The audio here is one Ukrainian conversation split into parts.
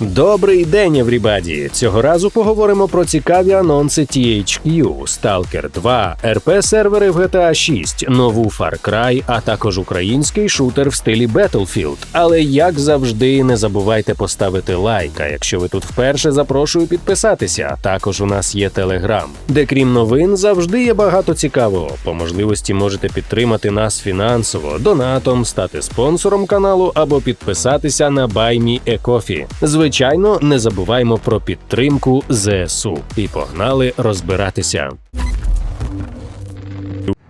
Добрий день, еврібаді! Цього разу поговоримо про цікаві анонси THQ, Stalker 2, RP сервери в GTA 6, нову Far Cry, а також український шутер в стилі Battlefield. Але як завжди, не забувайте поставити лайк. А якщо ви тут вперше, запрошую підписатися. Також у нас є Телеграм, де крім новин завжди є багато цікавого. По можливості можете підтримати нас фінансово, донатом, стати спонсором каналу або підписатися на BuyMeACoffee. Звичайно, не забуваємо про підтримку ЗСУ. І погнали розбиратися.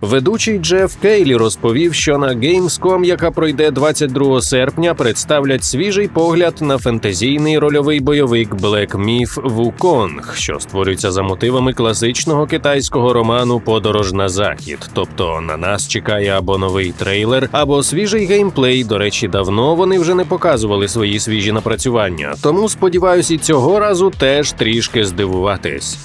Ведучий Джеф Кейлі розповів, що на Gamescom, яка пройде 22 серпня, представлять свіжий погляд на фентезійний рольовий бойовик Black Myth Wukong, що створюється за мотивами класичного китайського роману Подорож на захід. Тобто на нас чекає або новий трейлер, або свіжий геймплей. До речі, давно вони вже не показували свої свіжі напрацювання. Тому сподіваюся, і цього разу теж трішки здивуватись.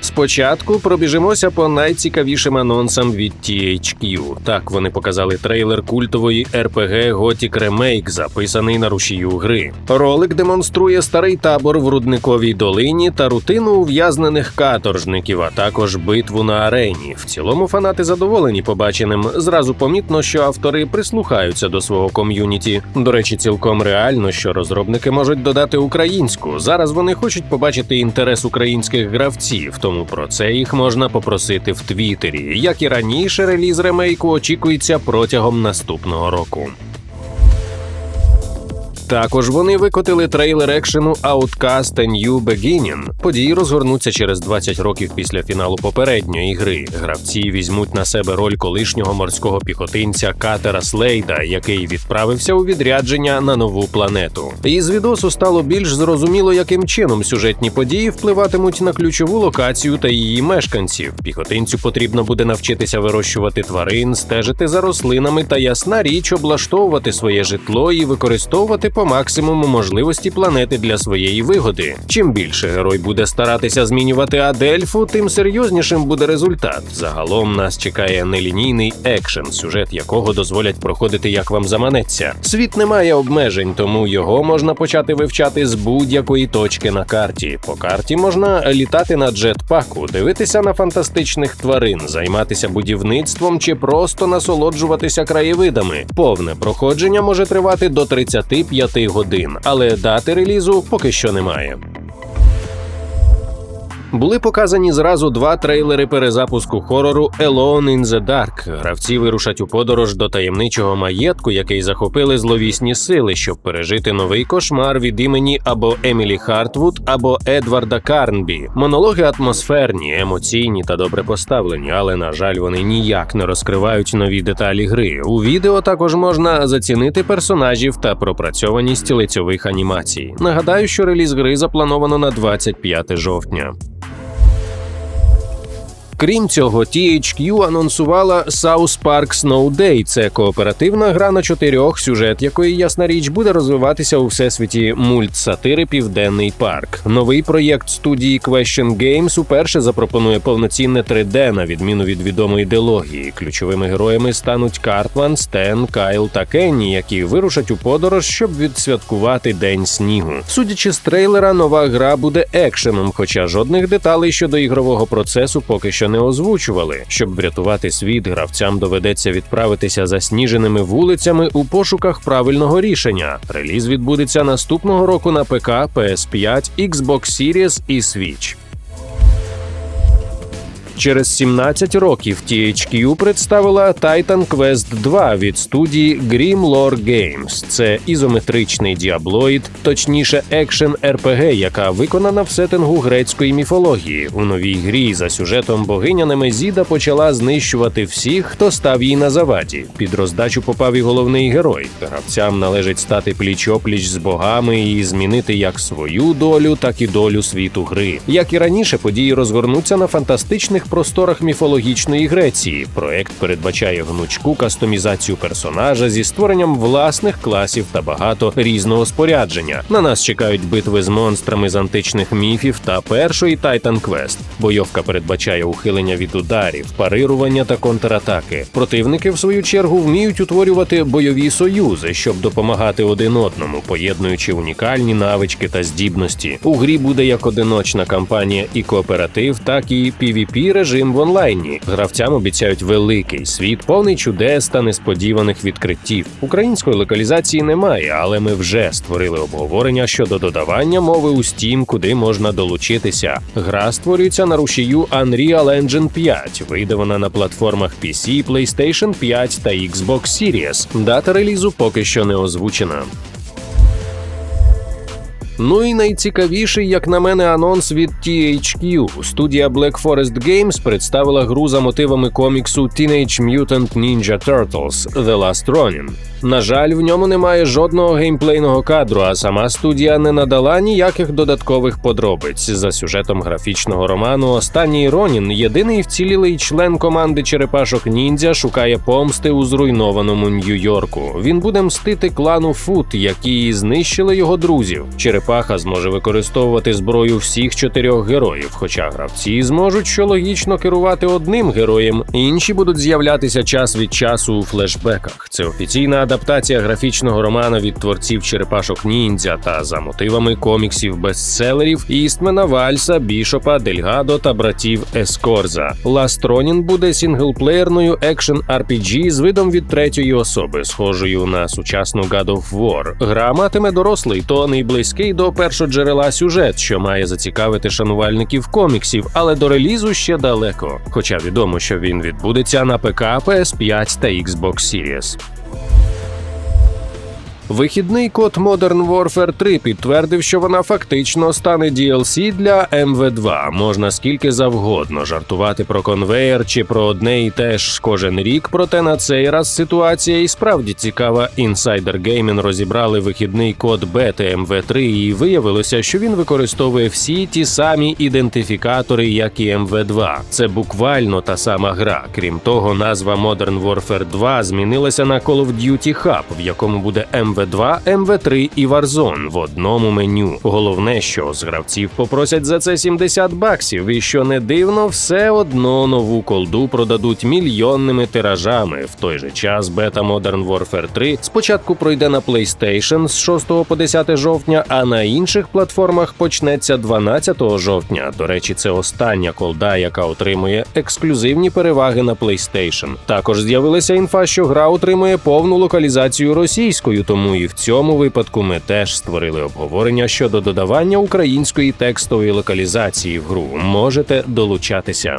Спочатку пробіжимося по найцікавішим анонсам від THQ. Так вони показали трейлер культової RPG Gothic Remake, записаний на рушію гри. Ролик демонструє старий табор в рудниковій долині та рутину ув'язнених каторжників, а також битву на арені. В цілому фанати задоволені побаченим. Зразу помітно, що автори прислухаються до свого ком'юніті. До речі, цілком реально, що розробники можуть додати українську. Зараз вони хочуть побачити інтерес українських гравців, тому про це їх можна попросити в Твіттері. Як і раніше, реліз ремейку очікується протягом наступного року. Також вони викотили трейлер екшену Outcast A New Beginning. Події розгорнуться через 20 років після фіналу попередньої гри. Гравці візьмуть на себе роль колишнього морського піхотинця Катера Слейда, який відправився у відрядження на нову планету. Із відосу стало більш зрозуміло, яким чином сюжетні події впливатимуть на ключову локацію та її мешканців. Піхотинцю потрібно буде навчитися вирощувати тварин, стежити за рослинами та ясна річ облаштовувати своє житло і використовувати по максимуму можливості планети для своєї вигоди. Чим більше герой буде старатися змінювати Адельфу, тим серйознішим буде результат. Загалом нас чекає нелінійний екшен, сюжет якого дозволять проходити як вам заманеться. Світ не має обмежень, тому його можна почати вивчати з будь-якої точки на карті. По карті можна літати на джетпаку, дивитися на фантастичних тварин, займатися будівництвом чи просто насолоджуватися краєвидами. Повне проходження може тривати до 35 годин, але дати релізу поки що немає. Були показані зразу два трейлери перезапуску хорору Alone in the Dark. Гравці вирушать у подорож до таємничого маєтку, який захопили зловісні сили, щоб пережити новий кошмар від імені або Емілі Хартвуд, або Едварда Карнбі. Монологи атмосферні, емоційні та добре поставлені, але на жаль, вони ніяк не розкривають нові деталі гри. У відео також можна зацінити персонажів та пропрацьованість лицьових анімацій. Нагадаю, що реліз гри заплановано на 25 жовтня. Крім цього, THQ анонсувала South Park Snow Day. Це кооперативна гра на чотирьох, сюжет якої ясна річ буде розвиватися у всесвіті мультсатири Південний парк. Новий проєкт студії Question Games уперше запропонує повноцінне 3D, на відміну від відомої дилогії. Ключовими героями стануть Картлан, Стен, Кайл та Кенні, які вирушать у подорож, щоб відсвяткувати День снігу. Судячи з трейлера, нова гра буде екшеном, хоча жодних деталей щодо ігрового процесу поки що не озвучували. Щоб врятувати світ, гравцям доведеться відправитися засніженими вулицями у пошуках правильного рішення. Реліз відбудеться наступного року на ПК, PS5, Xbox Series і Switch. Через 17 років THQ представила Titan Quest 2 від студії Grim Lore Games. Це ізометричний діаблоїд, точніше, екшен RPG, яка виконана в сеттингу грецької міфології. У новій грі за сюжетом богиня Немезіда почала знищувати всіх, хто став їй на заваді. Під роздачу попав і головний герой. Гравцям належить стати пліч-опліч з богами і змінити як свою долю, так і долю світу гри. Як і раніше, події розгорнуться на фантастичних просторах міфологічної Греції. Проект передбачає гнучку кастомізацію персонажа зі створенням власних класів та багато різного спорядження. На нас чекають битви з монстрами з античних міфів та першої Titan Quest. Бойовка передбачає ухилення від ударів, парирування та контратаки. Противники, в свою чергу, вміють утворювати бойові союзи, щоб допомагати один одному, поєднуючи унікальні навички та здібності. У грі буде як одиночна кампанія і кооператив, так і pvp режим в онлайні. Гравцям обіцяють великий світ, повний чудес та несподіваних відкриттів. Української локалізації немає, але ми вже створили обговорення щодо додавання мови у Steam, куди можна долучитися. Гра створюється на рушію Unreal Engine 5. Вийде вона на платформах PC, PlayStation 5 та Xbox Series. Дата релізу поки що не озвучена. Ну і найцікавіший, як на мене, анонс від THQ. Студія Black Forest Games представила гру за мотивами коміксу Teenage Mutant Ninja Turtles The Last Ronin. На жаль, в ньому немає жодного геймплейного кадру, а сама студія не надала ніяких додаткових подробиць. За сюжетом графічного роману Останній Ронін, єдиний вцілілий член команди черепашок ніндзя, шукає помсти у зруйнованому Нью-Йорку. Він буде мстити клану Фут, які знищили його друзів. Черепаха зможе використовувати зброю всіх чотирьох героїв, хоча гравці зможуть що логічно керувати одним героєм, інші будуть з'являтися час від часу у флешбеках. Це офіційна адаптація графічного романа від творців черепашок ніндзя та за мотивами коміксів бестселерів Істмена Вальса, Бішопа, Дельгадо та братів Ескорза. Ronin буде сінглплеєрною екшен RPG з видом від третьої особи, схожою на сучасну God of War. Гра матиме дорослий тон і близький до першоджерела сюжет, що має зацікавити шанувальників коміксів, але до релізу ще далеко. Хоча відомо, що він відбудеться на ПК, PS5 та Xbox Series. Вихідний код Modern Warfare 3 підтвердив, що вона фактично стане DLC для MV2. Можна скільки завгодно жартувати про конвейер чи про одне і те ж кожен рік. Проте на цей раз ситуація і справді цікава. Insider Gaming розібрали вихідний код бети MV3 і виявилося, що він використовує всі ті самі ідентифікатори, як і MV2. Це буквально та сама гра. Крім того, назва Modern Warfare 2 змінилася на Call of Duty Hub, в якому буде MV2, MV3 і Warzone в одному меню. Головне, що з гравців попросять за це 70 баксів, і що не дивно, все одно нову колду продадуть мільйонними тиражами. В той же час бета Modern Warfare 3 спочатку пройде на PlayStation з 6 по 10 жовтня, а на інших платформах почнеться 12 жовтня. До речі, це остання колда, яка отримує ексклюзивні переваги на PlayStation. Також з'явилася інфа, що гра отримує повну локалізацію російською, тому і в цьому випадку ми теж створили обговорення щодо додавання української текстової локалізації в гру. Можете долучатися.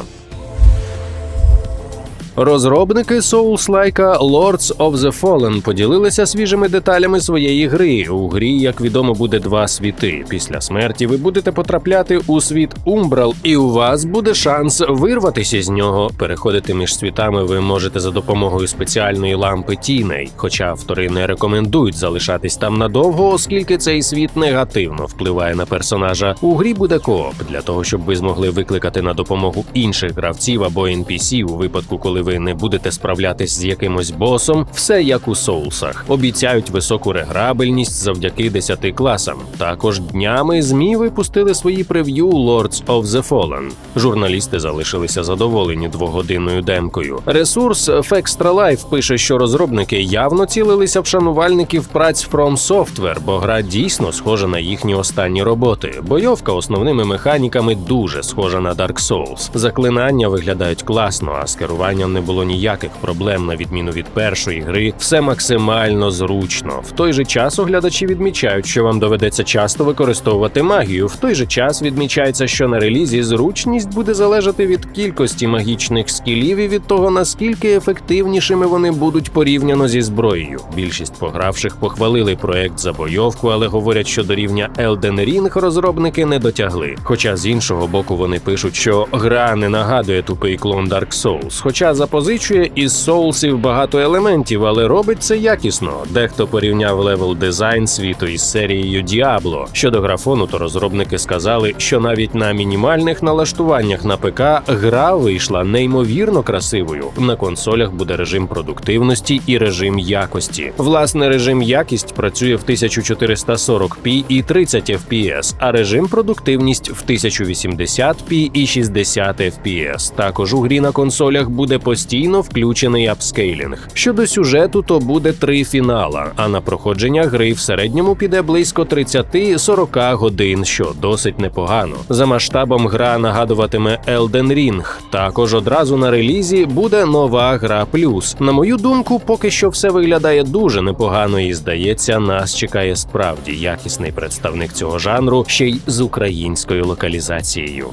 Розробники Souls-like Lords of the Fallen поділилися свіжими деталями своєї гри. У грі, як відомо, буде два світи. Після смерті ви будете потрапляти у світ Умбрал, і у вас буде шанс вирватися з нього. Переходити між світами ви можете за допомогою спеціальної лампи тіней. Хоча автори не рекомендують залишатись там надовго, оскільки цей світ негативно впливає на персонажа. У грі буде кооп для того, щоб ви змогли викликати на допомогу інших гравців або NPC у випадку, коли ви не будете справлятись з якимось босом, все як у соусах. Обіцяють високу реграбельність завдяки 10 класам. Також днями змі випустили свої прев'ю Lords of the Fallen. Журналісти залишилися задоволені двогодинною демкою. Ресурс Fextra Life пише, що розробники явно цілилися в шанувальників праць From Software, бо гра дійсно схожа на їхні останні роботи. Бойовка основними механіками дуже схожа на Dark Souls. Заклинання виглядають класно, а з керуванням не було ніяких проблем на відміну від першої гри. Все максимально зручно. В той же час оглядачі відмічають, що вам доведеться часто використовувати магію. В той же час відмічається, що на релізі зручність буде залежати від кількості магічних скілів і від того, наскільки ефективнішими вони будуть порівняно зі зброєю. Більшість погравших похвалили проект за бойовку, але говорять, що до рівня Elden Ring розробники не дотягли. Хоча з іншого боку вони пишуть, що гра не нагадує тупий клон Dark Souls. Хоча за запозичує із соусів багато елементів, але робить це якісно. Дехто порівняв левел дизайн світу із серією Діабло. Щодо графону, то розробники сказали, що навіть на мінімальних налаштуваннях на ПК гра вийшла неймовірно красивою. На консолях буде режим продуктивності і режим якості. Власне, режим якість працює в 1440p і 30 FPS, а режим продуктивність в 1080p і 60 FPS. Також у грі на консолях буде постійно включений апскейлінг. Щодо сюжету, то буде три фінала. А на проходження гри в середньому піде близько 30-40 годин, що досить непогано. За масштабом гра нагадуватиме Elden Ring. Також одразу на релізі буде нова гра плюс. На мою думку, поки що все виглядає дуже непогано, і здається, нас чекає справді якісний представник цього жанру, ще й з українською локалізацією.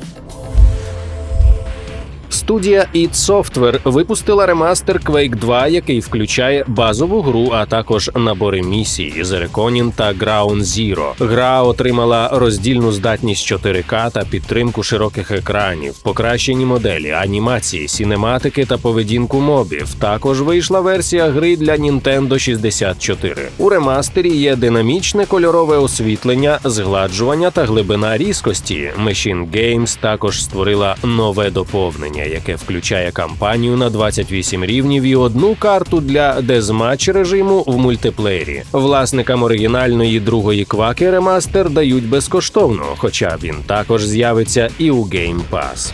Студія id Software випустила ремастер Quake 2, який включає базову гру, а також набори місій The та Ground Zero. Гра отримала роздільну здатність 4К та підтримку широких екранів, покращені моделі, анімації, сінематики та поведінку мобів. Також вийшла версія гри для Nintendo 64. У ремастері є динамічне кольорове освітлення, згладжування та глибина різкості. Machine Games також створила нове доповнення яке включає кампанію на 28 рівнів і одну карту для дезматч режиму в мультиплеєрі. Власникам оригінальної другої кваки ремастер дають безкоштовно, хоча він також з'явиться і у Game Pass.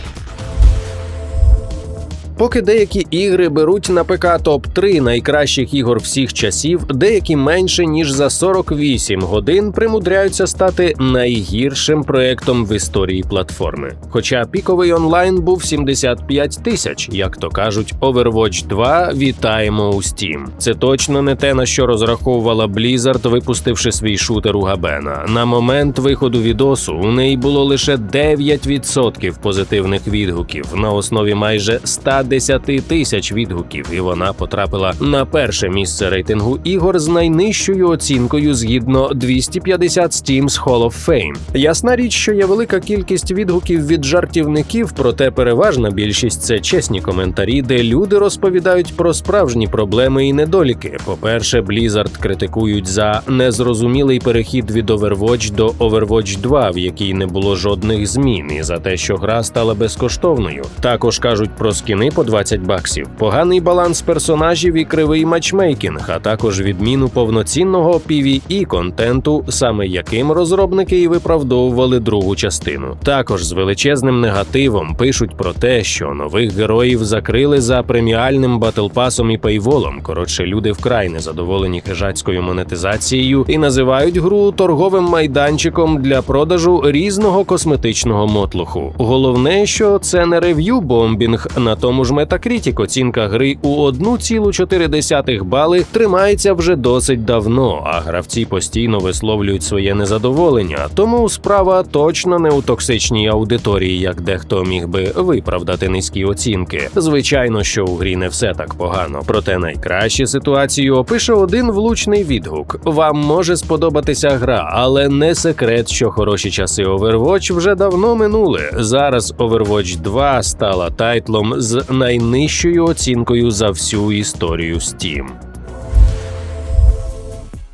Поки деякі ігри беруть на ПК топ 3 найкращих ігор всіх часів, деякі менше ніж за 48 годин примудряються стати найгіршим проектом в історії платформи. Хоча піковий онлайн був 75 тисяч, як то кажуть, Overwatch 2 вітаємо у Steam. Це точно не те на що розраховувала Blizzard, випустивши свій шутер у Габена. На момент виходу відосу у неї було лише 9% позитивних відгуків на основі майже 100 110 тисяч відгуків, і вона потрапила на перше місце рейтингу ігор з найнижчою оцінкою згідно 250 Steam's Hall of Fame. Ясна річ, що є велика кількість відгуків від жартівників, проте переважна більшість це чесні коментарі, де люди розповідають про справжні проблеми і недоліки. По-перше, Blizzard критикують за незрозумілий перехід від Overwatch до Overwatch 2, в якій не було жодних змін, і за те, що гра стала безкоштовною. Також кажуть про скіни по 20 баксів, поганий баланс персонажів і кривий матчмейкінг, а також відміну повноцінного PvE контенту, саме яким розробники і виправдовували другу частину. Також з величезним негативом пишуть про те, що нових героїв закрили за преміальним батлпасом і пейволом. Коротше, люди вкрай незадоволені хижацькою монетизацією і називають гру торговим майданчиком для продажу різного косметичного мотлуху. Головне, що це не рев'ю бомбінг на тому ж Metacritic оцінка гри у 1,4 бали тримається вже досить давно, а гравці постійно висловлюють своє незадоволення. Тому справа точно не у токсичній аудиторії, як дехто міг би виправдати низькі оцінки. Звичайно, що у грі не все так погано. Проте найкращу ситуацію опише один влучний відгук. Вам може сподобатися гра, але не секрет, що хороші часи Overwatch вже давно минули. Зараз Overwatch 2 стала тайтлом з найнижчою оцінкою за всю історію Steam.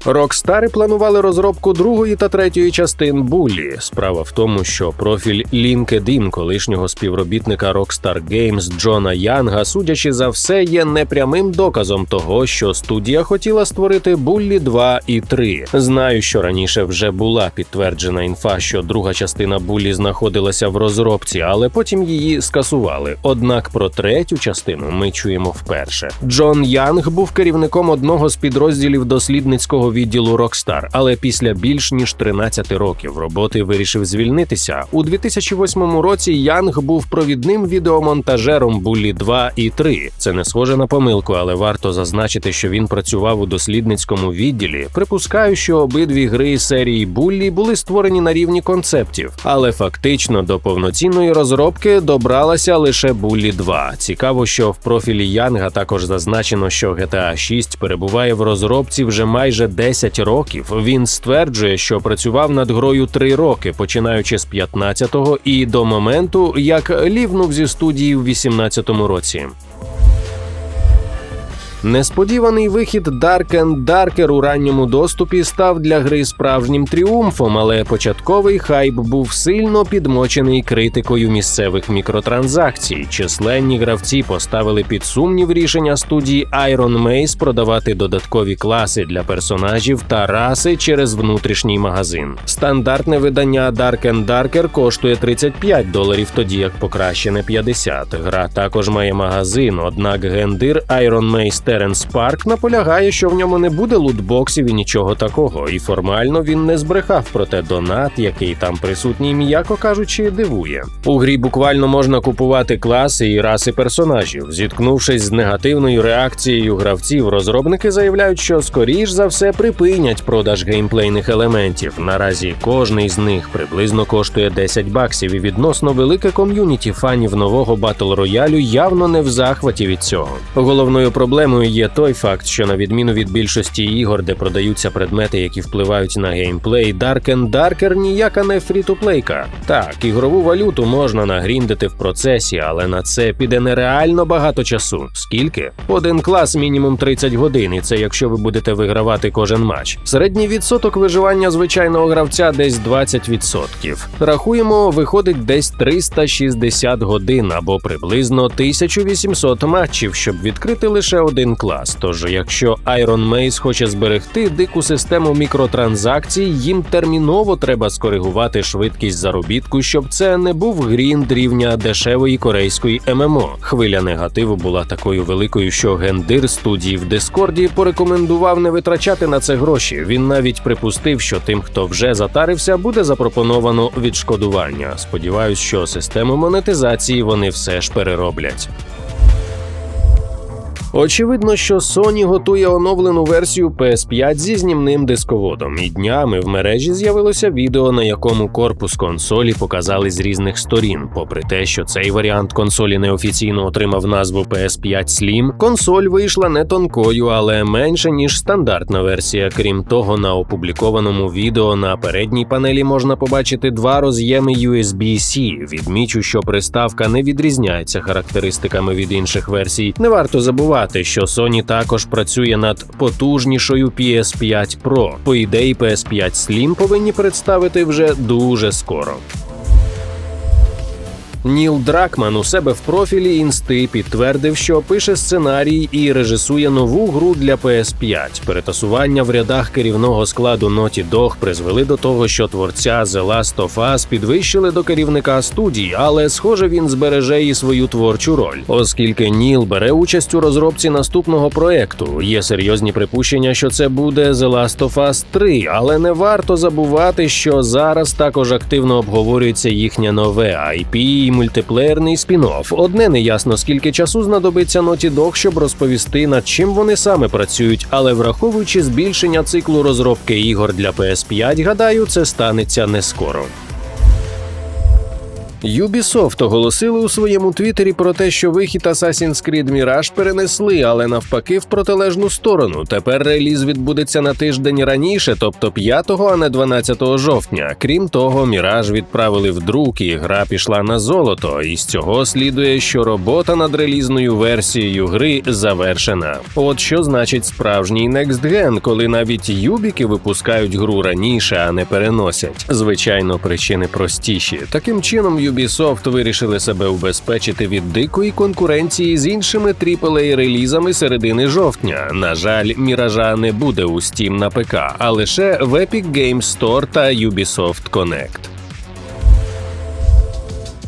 Рокстари планували розробку другої та третьої частин Буллі. Справа в тому, що профіль LinkedIn колишнього співробітника Rockstar Games Джона Янга, судячи за все, є непрямим доказом того, що студія хотіла створити Буллі 2 і 3. Знаю, що раніше вже була підтверджена інфа, що друга частина Буллі знаходилася в розробці, але потім її скасували. Однак про третю частину ми чуємо вперше. Джон Янг був керівником одного з підрозділів дослідницького відділу Rockstar, але після більш ніж 13 років роботи вирішив звільнитися. У 2008 році Янг був провідним відеомонтажером Буллі 2 і 3. Це не схоже на помилку, але варто зазначити, що він працював у дослідницькому відділі. Припускаю, що обидві гри серії Буллі були створені на рівні концептів, але фактично до повноцінної розробки добралася лише Буллі 2. Цікаво, що в профілі Янга також зазначено, що GTA 6 перебуває в розробці вже майже 10 років. Він стверджує, що працював над грою 3 роки, починаючи з 15-го і до моменту, як лівнув зі студії в 18-му році. Несподіваний вихід Dark and Darker у ранньому доступі став для гри справжнім тріумфом, але початковий хайп був сильно підмочений критикою місцевих мікротранзакцій. Численні гравці поставили під сумнів рішення студії Iron Maze продавати додаткові класи для персонажів та раси через внутрішній магазин. Стандартне видання Dark and Darker коштує 35 доларів, тоді як покращене 50. Гра також має магазин, однак гендир Iron Maze Terence Park наполягає, що в ньому не буде лутбоксів і нічого такого, і формально він не збрехав, проте донат, який там присутній, м'яко кажучи, дивує. У грі буквально можна купувати класи і раси персонажів. Зіткнувшись з негативною реакцією гравців, розробники заявляють, що скоріш за все припинять продаж геймплейних елементів. Наразі кожний з них приблизно коштує 10 баксів, і відносно велике ком'юніті фанів нового батл роялю явно не в захваті від цього. Головною проблемою є той факт, що на відміну від більшості ігор, де продаються предмети, які впливають на геймплей, Dark and Darker ніяка не фрі-то-плейка. Так, ігрову валюту можна нагріндити в процесі, але на це піде нереально багато часу. Скільки? Один клас мінімум 30 годин, і це якщо ви будете вигравати кожен матч. Середній відсоток виживання звичайного гравця десь 20%. Рахуємо, виходить десь 360 годин або приблизно 1800 матчів, щоб відкрити лише один клас. Тож, якщо Iron Maze хоче зберегти дику систему мікротранзакцій, їм терміново треба скоригувати швидкість заробітку, щоб це не був грінд рівня дешевої корейської ММО. Хвиля негативу була такою великою, що гендир студії в Дискорді порекомендував не витрачати на це гроші. Він навіть припустив, що тим, хто вже затарився, буде запропоновано відшкодування. Сподіваюсь, що систему монетизації вони все ж перероблять. Очевидно, що Sony готує оновлену версію PS5 зі знімним дисководом, і днями в мережі з'явилося відео, на якому корпус консолі показали з різних сторін. Попри те, що цей варіант консолі неофіційно отримав назву PS5 Slim, консоль вийшла не тонкою, але менше ніж стандартна версія. Крім того, на опублікованому відео на передній панелі можна побачити два роз'єми USB-C. Відмічу, що приставка не відрізняється характеристиками від інших версій. Не варто забувати що Sony також працює над потужнішою PS5 Pro. По ідеї, PS5 Slim повинні представити вже дуже скоро. Ніл Дракман у себе в профілі інсти підтвердив, що пише сценарій і режисує нову гру для PS5. Перетасування в рядах керівного складу Naughty Dog призвели до того, що творця The Last of Us підвищили до керівника студії, але схоже він збереже і свою творчу роль, оскільки Ніл бере участь у розробці наступного проекту. Є серйозні припущення, що це буде The Last of Us 3, але не варто забувати, що зараз також активно обговорюється їхнє нове IP мультиплеєрний спін-офф. Одне неясно, скільки часу знадобиться Naughty Dog, щоб розповісти, над чим вони саме працюють, але враховуючи збільшення циклу розробки ігор для PS5, гадаю, це станеться не скоро. Ubisoft оголосили у своєму твіттері про те, що вихід Assassin's Creed Mirage перенесли, але навпаки в протилежну сторону. Тепер реліз відбудеться на тиждень раніше, тобто 5, а не 12 жовтня. Крім того, Mirage відправили в друк, і гра пішла на золото. І з цього слідує, що робота над релізною версією гри завершена. От що значить справжній Next Gen, коли навіть юбіки випускають гру раніше, а не переносять. Звичайно, причини простіші. Таким чином, Ubisoft вирішили себе убезпечити від дикої конкуренції з іншими aaa релізами середини жовтня. На жаль, міража не буде у Steam на ПК, а лише в Epic Games Store та Ubisoft Connect.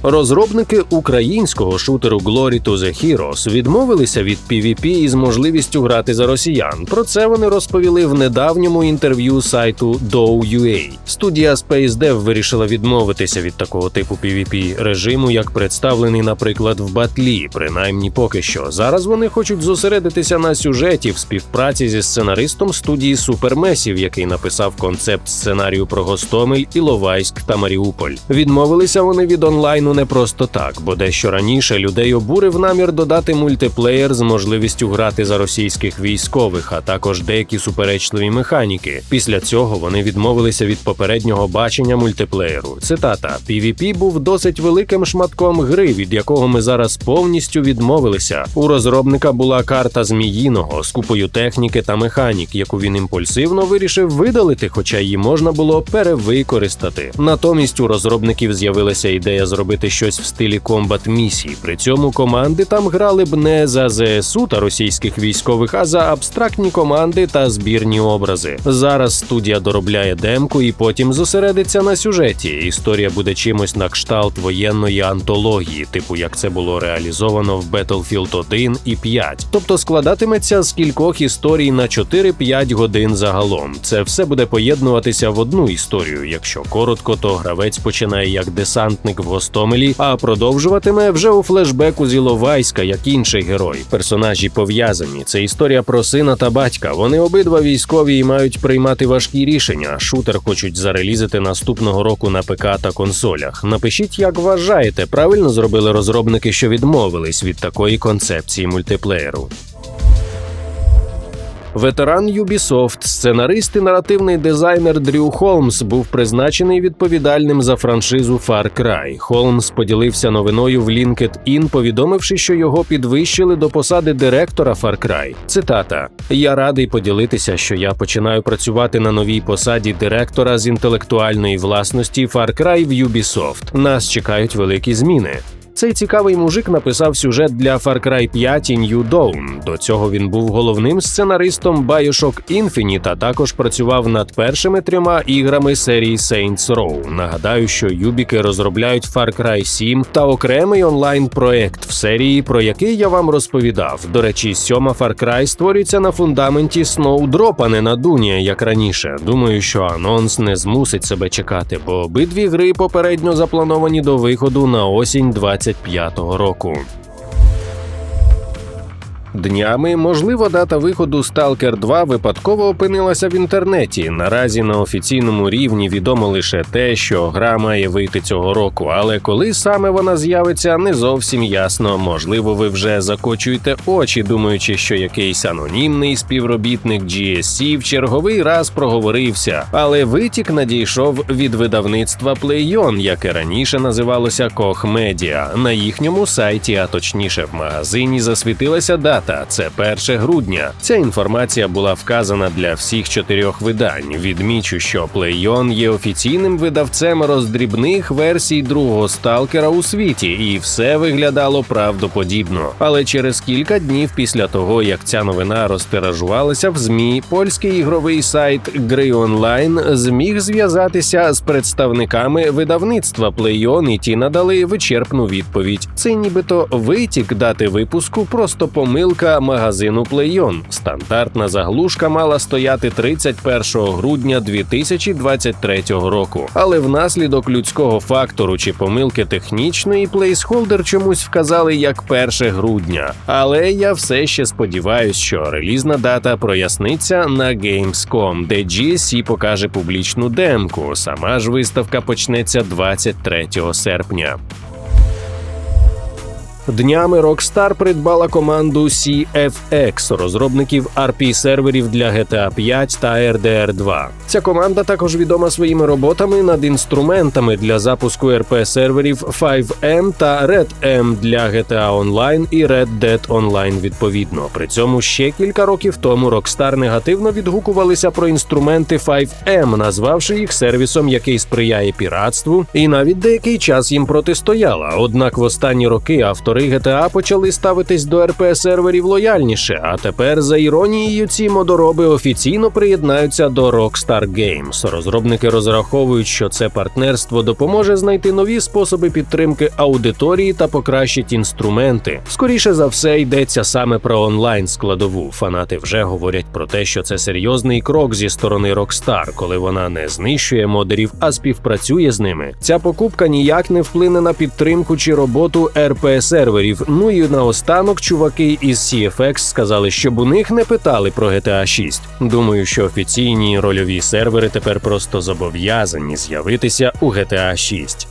Розробники українського шутеру Glory to the Heroes відмовилися від PvP із можливістю грати за росіян. Про це вони розповіли в недавньому інтерв'ю сайту Dow.ua. Студія Space Dev вирішила відмовитися від такого типу PvP режиму, як представлений, наприклад, в Батлі, принаймні поки що. Зараз вони хочуть зосередитися на сюжеті в співпраці зі сценаристом студії Супермесів, який написав концепт сценарію про Гостомель, Іловайськ та Маріуполь. Відмовилися вони від онлайну не просто так, бо дещо раніше людей обурив намір додати мультиплеєр з можливістю грати за російських військових, а також деякі суперечливі механіки. Після цього вони відмовилися від попереднього бачення мультиплеєру. Цитата: PvP був досить великим шматком гри, від якого ми зараз повністю відмовилися. У розробника була карта Зміїного з купою техніки та механік, яку він імпульсивно вирішив видалити, хоча її можна було перевикористати. Натомість у розробників з'явилася ідея зробити щось в стилі комбат місій. При цьому команди там грали б не за ЗСУ та російських військових, а за абстрактні команди та збірні образи. Зараз студія доробляє демку і потім зосередиться на сюжеті. Історія буде чимось на кшталт воєнної антології, типу як це було реалізовано в Battlefield 1 і 5. Тобто складатиметься з кількох історій на 4-5 годин загалом. Це все буде поєднуватися в одну історію. Якщо коротко, то гравець починає як десантник в Гостомелі, а продовжуватиме вже у флешбеку з Іловайська, як інший герой. Персонажі пов'язані. Це історія про сина та батька. Вони обидва військові і мають приймати важкі рішення. Шутер хочуть зарелізити наступного року на ПК та консолях. Напишіть, як вважаєте, правильно зробили розробники, що відмовились від такої концепції мультиплеєру. Ветеран Ubisoft, сценарист і наративний дизайнер Дрю Холмс був призначений відповідальним за франшизу Far Cry. Холмс поділився новиною в LinkedIn, повідомивши, що його підвищили до посади директора Far Cry. Цитата: Я радий поділитися, що я починаю працювати на новій посаді директора з інтелектуальної власності Far Cry в Ubisoft. Нас чекають великі зміни. Цей цікавий мужик написав сюжет для Far Cry 5 і New Dawn. До цього він був головним сценаристом Bioshock Infinite, а також працював над першими трьома іграми серії Saints Row. Нагадаю, що юбіки розробляють Far Cry 7 та окремий онлайн-проект в серії, про який я вам розповідав. До речі, сьома Far Cry створюється на фундаменті Snowdrop, а не на Дуні, як раніше. Думаю, що анонс не змусить себе чекати, бо обидві гри попередньо заплановані до виходу на осінь 20 2025 року. Днями можливо дата виходу Stalker 2 випадково опинилася в інтернеті. Наразі на офіційному рівні відомо лише те, що гра має вийти цього року, але коли саме вона з'явиться, не зовсім ясно. Можливо, ви вже закочуєте очі, думаючи, що якийсь анонімний співробітник GSC в черговий раз проговорився. Але витік надійшов від видавництва PlayOn, яке раніше називалося Koch Media. На їхньому сайті, а точніше в магазині, засвітилася дата дата це 1 грудня. Ця інформація була вказана для всіх чотирьох видань. Відмічу, що PlayOn є офіційним видавцем роздрібних версій другого сталкера у світі, і все виглядало правдоподібно. Але через кілька днів після того, як ця новина розтиражувалася в змі, польський ігровий сайт Гри Онлайн зміг зв'язатися з представниками видавництва PlayOn і ті надали вичерпну відповідь. Це нібито витік дати випуску, просто помилка помилка магазину PlayOn. Стандартна заглушка мала стояти 31 грудня 2023 року. Але внаслідок людського фактору чи помилки технічної плейсхолдер чомусь вказали як 1 грудня. Але я все ще сподіваюся, що релізна дата проясниться на Gamescom, де GSC покаже публічну демку. Сама ж виставка почнеться 23 серпня. Днями Rockstar придбала команду CFX, розробників RP серверів для GTA 5 та RDR 2. Ця команда також відома своїми роботами над інструментами для запуску RP серверів 5M та Red-M для GTA Online і Red Dead Online відповідно. При цьому ще кілька років тому Rockstar негативно відгукувалися про інструменти 5M, назвавши їх сервісом, який сприяє піратству, і навіть деякий час їм протистояла. Однак в останні роки автор автори GTA почали ставитись до РП серверів лояльніше. А тепер, за іронією, ці модороби офіційно приєднаються до Rockstar Games. Розробники розраховують, що це партнерство допоможе знайти нові способи підтримки аудиторії та покращить інструменти. Скоріше за все йдеться саме про онлайн складову. Фанати вже говорять про те, що це серйозний крок зі сторони Rockstar, коли вона не знищує модерів, а співпрацює з ними. Ця покупка ніяк не вплине на підтримку чи роботу РП серверів. Ну і наостанок чуваки із CFX сказали, щоб у них не питали про GTA 6. Думаю, що офіційні рольові сервери тепер просто зобов'язані з'явитися у GTA 6.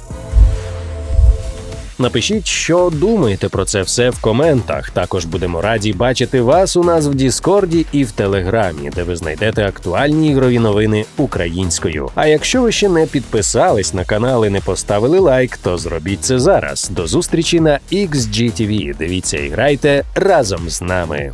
Напишіть, що думаєте про це все в коментах. Також будемо раді бачити вас у нас в Діскорді і в Телеграмі, де ви знайдете актуальні ігрові новини українською. А якщо ви ще не підписались на канал і не поставили лайк, то зробіть це зараз. До зустрічі на XGTV. Дивіться і грайте разом з нами.